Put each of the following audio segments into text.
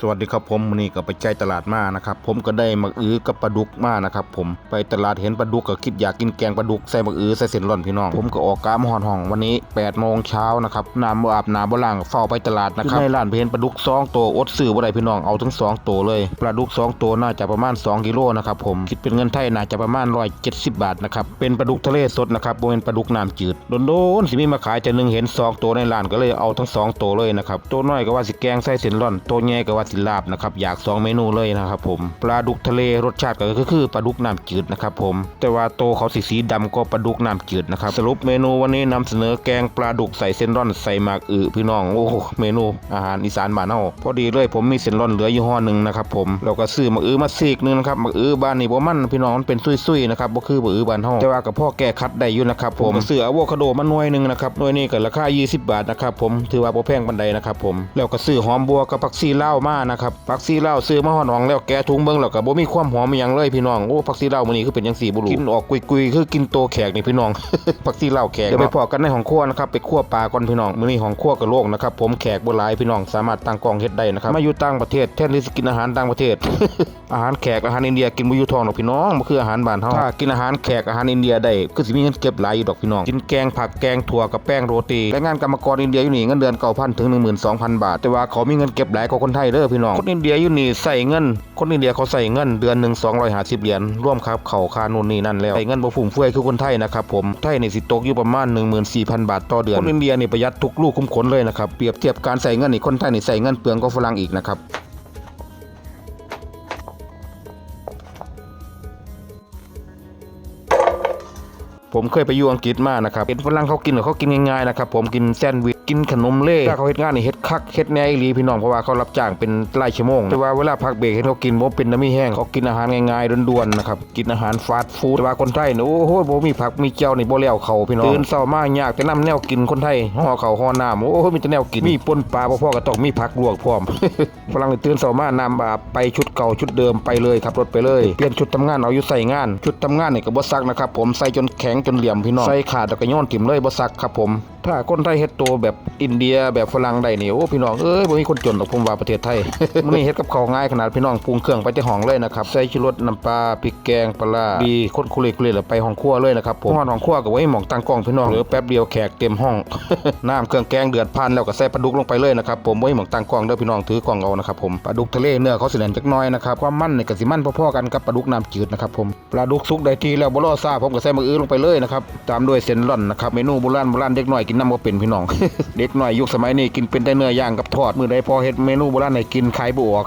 สวัสดีครับผมวันนี้ก็ไปใจตลาดมานะครับผมก็ได้มักอื้อกับปลาดุกมานะครับผมไปตลาดเห็นปลาดุกก็คิดอยากกินแกงปลาดุกใส่มักอื้อใส่เส้นร่อนพี่น้องผมก็ออกกามหอนห้องวันนี้8โมงเช้านะครับน้ำบ่อาบน้ำบ่ล้างเฝ้าไปตลาดนะครับในร้านเห็นปลาดุกสองตัวอดซื้อบ่ได้พี่น้องเอาถึงสองตัวเลยปลาดุกสองตัวน่าจะประมาณ 2กิโลนะครับผมคิดเป็นเงินไทยน่าจะประมาณ170 บาทนะครับเป็นปลาดุกทะเลสดนะครับบ่เป็นปลาดุกน้ำจืดโดนๆสิมีมาขายแต่หนึ่งเห็นสองตัวในร้านก็เลยเอาทั้งสองตัวเลยนะครับตัวน้อยก็ว่าสิแกงใส่เส้นร่อนตัวใหญ่ก็ว่าสิลาบนะครับอยากสองเมนูเลยนะครับผมปลาดุกทะเลรสชาติก็คือปลาดุกน้ำจืดนะครับผมแต่ว่าโตเขาสีสีดำก็ปลาดุกน้ำจืดนะครับสรุปเมนูวันนี้นำเสนอแกงปลาดุกใส่เส้นร่อนใส่หมากอึพี่น้องโอ้โหเมนูอาหารอีสานบ้านเฮาพอดีเลยผมมีเส้นร่อนเหลืออยู่ห่อหนึ่งนะครับผมเราก็ซื้อหมากอึมาซีกนึงนะครับหมากอึบ้านนี่บ่มันพี่น้องมันเป็นซุยๆนะครับบ่คือหมากอึบ้านเฮาแต่ว่ากับพ่อแก้คัดได้อยู่นะครับผมซื้ออะโวคาโดมาหน่วยหนึงนะครับหน่วยนี้ก็ราคา 20 บาทนะครับผมถือว่าบ่แพงปานใดนะครับผมแล้วก็ซื้อหอมบัวกับผักชีลามานะครับผักชีลาวซื้อมาห่อหนองแล้วแกะถุงเบิ่งแล้วก็บ่มีความหอมอหยังเลยพี่น้องโอ้ผักชีลาวมื้อนี้คือเป็นจังซี่บ่รู้กินออกกุยๆคือกินโตแขกนี่พี่น้อง ผักชีลาวแขกเดี๋ยวไปพอกันในห้องครัวนะครับไปคั่วปลาก่อนพี่น้องมื้อนี้ห้องครัวกะโลกนะครับผมแขกบ่หลายพี่น้องสามารถตั้งกล้องเฮ็ดได้นะครับมาอยู่ต่างประเทศแทนที่จะกินอาหารต่างประเทศ อาหารแขกอาหารอินเดียกินบ่อยู่ท้องดอกพี่น้องบ่คืออาหารบ้านเฮาถ้ากินอาหารแขกอาหารอินเดียได้ก็สิมีเงินเก็บหลายอยู่ดอกพี่น้องกินแกงผักแกงถั่วกับแป้งโรตีแรงงานกรรมกรอินเดียอยู่นี่เงินเดือน9,000ถึง12,000 บาท แต่ว่าเขามีเงินเก็บหลายกว่าคนไทยเด้อพี่น้อง คนอินเดียอยู่นี่ใส่เงิน คนอินเดียเขาใส่เงินเดือนหนึ่งสองร้อยห้าสิบเหรียญร่วมครับเขาคานู่นนี่นั่นแล้วใส่เงินบ่ฟุ่มเฟือยคือคนไทยนะครับผมไทยในสิตกอยู่ประมาณหนึ่งหมื่นสี่พันบาทต่อเดือนคนอินเดียนี่ประหยัดทุกลูกคุ้มขนเลยนะครับเปรียบเทียบการใส่เงินนี่คนไทยนี่ใส่เงินเปลืองก็ฝรั่งอีกนะครับ ผมเคยไปอยู่อังกฤษมานะครับเห็นฝรั่งเขากินหรือเขากินง่ายๆนะครับผมกินแซนด์วิชกินขนมเล่ถ้าเขาเฮ็ดงานนี่เฮ็ดคักเฮ็ดแน่อีหลีพี่น้องเพราะว่าเขารับจ้างเป็นรายชั่วโมงแต่ว่าเวลาพักเบรกเห็นเขากินบ่เป็นน้ำมีแห้งเขากินอาหารง่ายๆด่วนๆนะครับกินอาหารฟาสต์ฟู้ดแต่ว่าคนไทยนี่โอ้โหบ่มีผักมีเจียวนี่บ่แล้วเขาพี่น้องตื่นเช้ามายากแต่นำแนวกินคนไทยห่อเขาห่อน้ำโอ้โหมีแต่แนวกินมีป่นปลาบ่พอก็ต้องมีผักลวกพร้อมฝรั่งนี่ตื่นเช้ามาน้ำบาปไปชุดเก่าชุดเดิมไปเลยขับรถไปเลยเปลี่ยนชุดทำงานเอาอยู่ใส่งาน ชุดทำงานนี่ก็บ่ซักนะครับผมใส่จนแข็งจนเหลี่ยมพี่น้องใส่ขาดแล้วก็ย้อนถิ่มเลยบ่ซักครับผม ถ้าคนไทยเฮ็ดโตวแบบอินเดียแบบฝรั่งได้นี่โอ้พี่น้องเอ้ยบ่มีคนจนหรอกผมว่าประเทศไทยมื้อนี้เฮ็ดกับข้าวง่ายขนาดพี่น้องปรุงเครื่องไปที่ห้องเลยนะครับใส่ชูรสน้ำปลาพริกแกงปลาดีคนคุเรคุเรแล้วไปห้องครัวเลยนะครับผมห้องครัวก็ไว้หม่องตั้งกล้องพี่น้องเหลือแป๊บเดียวแขกเต็มห้องน้ำเครื่องแกงเดือดพันแล้วก็ใส่ปลาดุกลงไปเลยนะครับผมไว้หม่องตั้งกล้องเด้อพี่น้องถือกล้องเอานะครับผมปลาดุกทะเลเนื้อเขาสิแหลมจักน้อยนะครับความมันนี่ก็สิมันพอๆกันกับปลาดุกน้ำจืดนะครับผมปลาดุกสุกได้ทีแล้วบ่รอซ่าผมก็ใส่มะอื้อลงไปเลยนะครับตามด้วยเส้นร่อนนะครับเมนูโบราณโบราณเด็กน้อยกินน้ำก็เป็นพี่น้อง เด็กน้อยยุคสมัยนี้กินเป็นแต่เนื้อย่างกับทอดมือใดพอเฮ็ดเมนูโบราณไหนกินขายบวก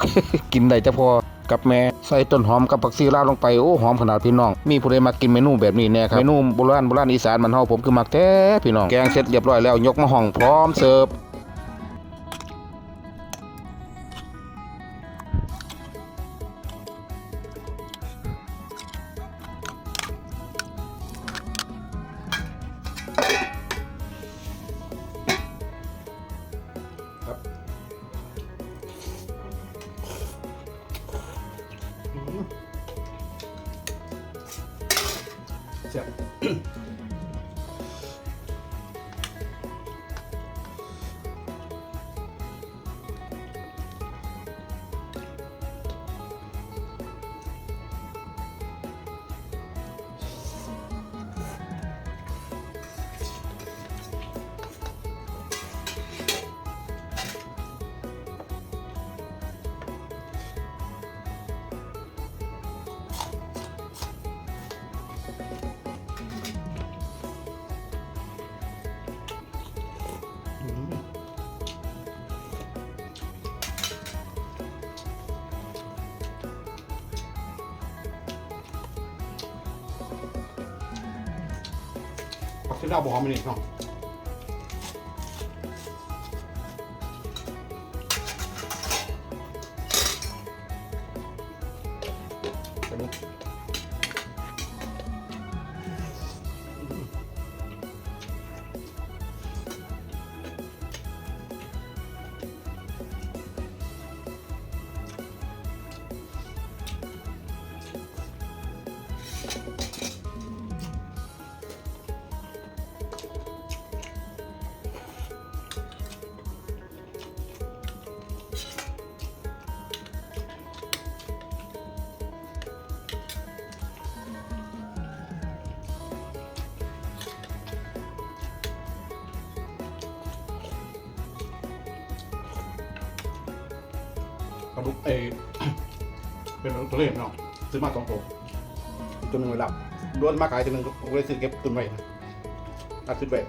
กินได้แต่พอกับแม่ใส่ต้นหอมกับผักชีราดลงไปโอ้หอมขนาดพี่น้อง มีผู้ใดมากินเมนูแบบนี้แน่ครับเมนูโบราณโบราณอีสานมันเฮาผมคือมักแท้พี่น้องแกงเสร็จเรียบร้อยแล้วยกมาห้องพร้อมเสิร์ฟ เผักชีลาวบ่หอม ปลาดุกเอเป็นปลาดุกตัวเล็กเนาะซื้อมาสองตัวตัวหนึ่งไว้หลับล้วนมาขายตัวหนึ่งผมก็เลยซื้อเก็บตุนไว้นะตัดซื้อไว้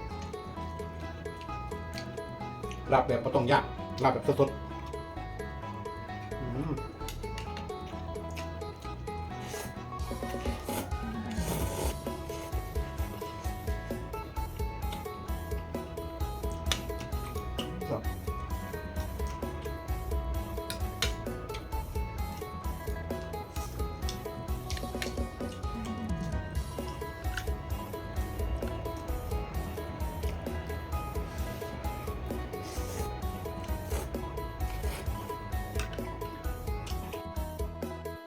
ลาบแบบไม่ต้องย่างลาบแบบสดๆอืม